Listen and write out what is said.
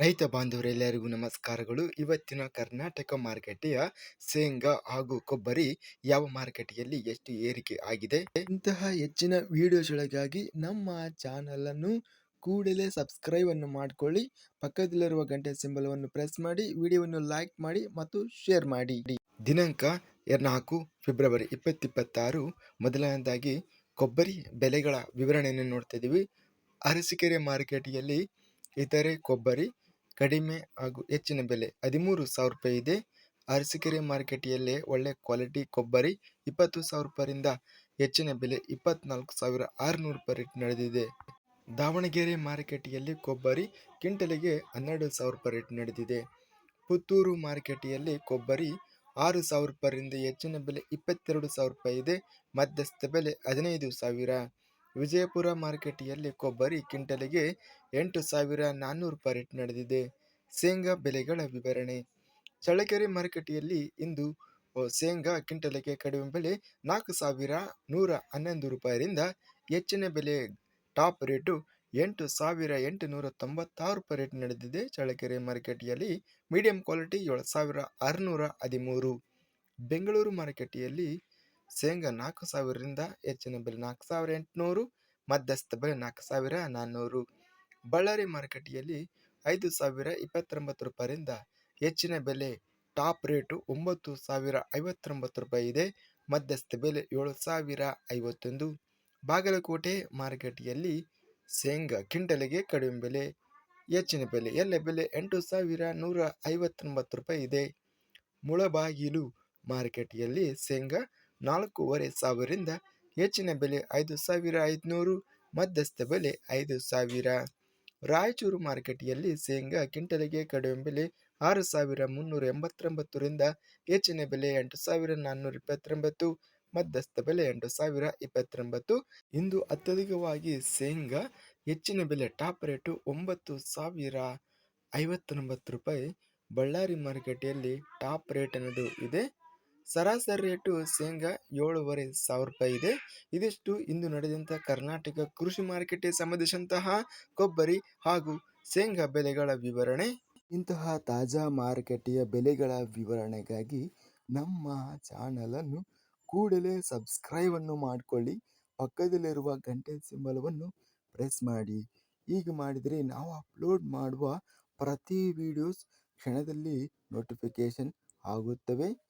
ರೈತ ಬಾಂಧವರೆಲ್ಲರಿಗೂ ನಮಸ್ಕಾರಗಳು. ಇವತ್ತಿನ ಕರ್ನಾಟಕ ಮಾರುಕಟ್ಟೆಯ ಶೇಂಗಾ ಹಾಗೂ ಕೊಬ್ಬರಿ ಯಾವ ಮಾರುಕಟ್ಟೆಯಲ್ಲಿ ಎಷ್ಟು ಏರಿಕೆ ಆಗಿದೆ? ಇಂತಹ ಹೆಚ್ಚಿನ ವಿಡಿಯೋಸ್ಗಳಿಗಾಗಿ ನಮ್ಮ ಚಾನಲ್ ಅನ್ನು ಕೂಡಲೇ ಸಬ್ಸ್ಕ್ರೈಬ್ ಅನ್ನು ಮಾಡಿಕೊಳ್ಳಿ. ಪಕ್ಕದಲ್ಲಿರುವ ಗಂಟೆ ಸಿಂಬಲವನ್ನು ಪ್ರೆಸ್ ಮಾಡಿ, ವಿಡಿಯೋವನ್ನು ಲೈಕ್ ಮಾಡಿ ಮತ್ತು ಶೇರ್ ಮಾಡಿ. ದಿನಾಂಕ ನಾಲ್ಕು ಫೆಬ್ರವರಿ ಇಪ್ಪತ್ತಿಪ್ಪತ್ತಾರು ಮೊದಲನೇದಾಗಿ ಕೊಬ್ಬರಿ ಬೆಲೆಗಳ ವಿವರಣೆಯನ್ನು ನೋಡ್ತಾ ಅರಸಿಕೆರೆ ಅರಸೀಕೆರೆ ಮಾರುಕಟ್ಟೆಯಲ್ಲಿ ಇತರೆ ಕೊಬ್ಬರಿ ಕಡಿಮೆ ಹಾಗೂ ಹೆಚ್ಚಿನ ಬೆಲೆ. ಹದಿಮೂರು ಸಾವಿರ ರೂಪಾಯಿ ಇದೆ. ಅರಸೀಕೆರೆ ಮಾರ್ಕೆಟಿಯಲ್ಲೇ ಒಳ್ಳೆ ಕ್ವಾಲಿಟಿ ಕೊಬ್ಬರಿ ಇಪ್ಪತ್ತು ಸಾವಿರ ರೂಪಾಯಿಂದ ಹೆಚ್ಚಿನ ಬೆಲೆ ಇಪ್ಪತ್ನಾಲ್ಕು ಸಾವಿರ ಆರುನೂರು ರೂಪಾಯಿ ರೇಟ್ ನಡೆದಿದೆ. ದಾವಣಗೆರೆ ಮಾರುಕಟ್ಟೆಯಲ್ಲಿ ಕೊಬ್ಬರಿ ಕ್ವಿಂಟಲಿಗೆ ಹನ್ನೆರಡು ಸಾವಿರ ರೂಪಾಯಿ ರೇಟ್ ನಡೆದಿದೆ. ಪುತ್ತೂರು ಮಾರುಕಟ್ಟೆಯಲ್ಲಿ ಕೊಬ್ಬರಿ ಆರು ಸಾವಿರ ರೂಪಾಯಿಂದ ಹೆಚ್ಚಿನ ಬೆಲೆ ಇಪ್ಪತ್ತೆರಡು ಸಾವಿರ ರೂಪಾಯಿ ಇದೆ. ಮಧ್ಯಸ್ಥ ಬೆಲೆ ಹದಿನೈದು ಸಾವಿರ. ವಿಜಯಪುರ ಮಾರುಕಟ್ಟೆಯಲ್ಲಿ ಕೊಬ್ಬರಿ ಕ್ವಿಂಟಲಿಗೆ ಎಂಟು ಸಾವಿರ ನಾನ್ನೂರು ರೂಪಾಯಿ ರೇಟ್ ನಡೆದಿದೆ. ಶೇಂಗಾ ಬೆಲೆಗಳ ವಿವರಣೆ. ಚಳ್ಳಕೆರೆ ಮಾರುಕಟ್ಟೆಯಲ್ಲಿ ಇಂದು ಶೇಂಗಾ ಕ್ವಿಂಟಲಿಗೆ ಕಡಿಮೆ ಬೆಲೆ ನಾಲ್ಕು ಸಾವಿರ ನೂರ ಹನ್ನೊಂದು ರೂಪಾಯಿರಿಂದ ಹೆಚ್ಚಿನ ಬೆಲೆ ಟಾಪ್ ರೇಟು ಎಂಟು ಸಾವಿರ ಎಂಟುನೂರ ತೊಂಬತ್ತಾರು ರೂಪಾಯಿ ರೇಟ್ ನಡೆದಿದೆ. ಚಳ್ಳಕೆರೆ ಮಾರುಕಟ್ಟೆಯಲ್ಲಿ ಮೀಡಿಯಂ ಕ್ವಾಲಿಟಿ ಏಳು ಸಾವಿರ ಆರುನೂರ ಹದಿಮೂರು. ಬೆಂಗಳೂರು ಮಾರುಕಟ್ಟೆಯಲ್ಲಿ ಶೇಂಗಾ ನಾಲ್ಕು ಸಾವಿರದಿಂದ ಹೆಚ್ಚಿನ ಬೆಲೆ ನಾಲ್ಕು ಸಾವಿರ ಎಂಟುನೂರು, ಮಧ್ಯಸ್ಥ ಬೆಲೆ ನಾಲ್ಕು ಸಾವಿರ ನಾನ್ನೂರು. ಬಳ್ಳಾರಿ ಮಾರುಕಟ್ಟೆಯಲ್ಲಿ ಐದು ಸಾವಿರ ಇಪ್ಪತ್ತೊಂಬತ್ತು ರೂಪಾಯಿಂದ ಹೆಚ್ಚಿನ ಬೆಲೆ ಟಾಪ್ ರೇಟು ಒಂಬತ್ತು ಸಾವಿರ ಐವತ್ತೊಂಬತ್ತು ರೂಪಾಯಿ ಇದೆ. ಮಧ್ಯಸ್ಥ ಬೆಲೆ ಏಳು ಸಾವಿರ ಐವತ್ತೊಂದು. ಬಾಗಲಕೋಟೆ ಮಾರುಕಟ್ಟೆಯಲ್ಲಿ ಶೇಂಗಾ ಕಿಂಡಲಿಗೆ ಕಡಿಮೆ ಬೆಲೆ, ಹೆಚ್ಚಿನ ಬೆಲೆ, ಎಲ್ಲ ಬೆಲೆ ಎಂಟು ಸಾವಿರ ನೂರ ಐವತ್ತೊಂಬತ್ತು ರೂಪಾಯಿ ಇದೆ. ಮುಳಬಾಗಿಲು ಮಾರುಕಟ್ಟೆಯಲ್ಲಿ ಶೇಂಗಾ ನಾಲ್ಕೂವರೆ ಸಾವಿರದಿಂದ ಹೆಚ್ಚಿನ ಬೆಲೆ ಐದು ಸಾವಿರ ಐದುನೂರು ಮಧ್ಯಸ್ಥ ಬೆಲೆ ಐದು ಸಾವಿರ. ರಾಯಚೂರು ಮಾರುಕಟ್ಟೆಯಲ್ಲಿ ಶೇಂಗಾ ಕ್ವಿಂಟಲಿಗೆ ಕಡಿಮೆ ಬೆಲೆ ಆರು ಸಾವಿರ ಮುನ್ನೂರ ಎಂಬತ್ತೊಂಬತ್ತರಿಂದ ಹೆಚ್ಚಿನ ಬೆಲೆ ಎಂಟು ಸಾವಿರ ನಾನ್ನೂರ ಇಪ್ಪತ್ತೊಂಬತ್ತು, ಮಧ್ಯಸ್ಥ ಬೆಲೆ ಎಂಟು ಸಾವಿರ ಇಪ್ಪತ್ತೊಂಬತ್ತು. ಇಂದು ಅತ್ಯಧಿಕವಾಗಿ ಶೇಂಗಾ ಹೆಚ್ಚಿನ ಬೆಲೆ ಟಾಪ್ ರೇಟು ಒಂಬತ್ತು ಸಾವಿರ ಐವತ್ತೊಂಬತ್ತು ರೂಪಾಯಿ. ಬಳ್ಳಾರಿ ಮಾರುಕಟ್ಟೆಯಲ್ಲಿ ಟಾಪ್ ರೇಟ್ ಅನ್ನೋದು ಇದೆ. ಸರಾಸರಿ ರೇಟು ಶೇಂಗಾ ಏಳುವರೆ ಸಾವಿರ ರೂಪಾಯಿ ಇದೆ. ಇದಿಷ್ಟು ಇಂದು ನಡೆದಂಥ ಕರ್ನಾಟಕ ಕೃಷಿ ಮಾರುಕಟ್ಟೆ ಸಂಬಂಧಿಸಿದಂತಹ ಕೊಬ್ಬರಿ ಹಾಗೂ ಶೇಂಗಾ ಬೆಲೆಗಳ ವಿವರಣೆ. ಇಂತಹ ತಾಜಾ ಮಾರುಕಟ್ಟೆಯ ಬೆಲೆಗಳ ವಿವರಣೆಗಾಗಿ ನಮ್ಮ ಚಾನಲನ್ನು ಕೂಡಲೇ ಸಬ್ಸ್ಕ್ರೈಬನ್ನು ಮಾಡಿಕೊಳ್ಳಿ. ಪಕ್ಕದಲ್ಲಿರುವ ಗಂಟೆ ಸಿಂಬಲವನ್ನು ಪ್ರೆಸ್ ಮಾಡಿ. ಹೀಗೆ ಮಾಡಿದರೆ ನಾವು ಅಪ್ಲೋಡ್ ಮಾಡುವ ಪ್ರತಿ ವಿಡಿಯೋಸ್ ಕ್ಷಣದಲ್ಲಿ ನೋಟಿಫಿಕೇಷನ್ ಆಗುತ್ತವೆ.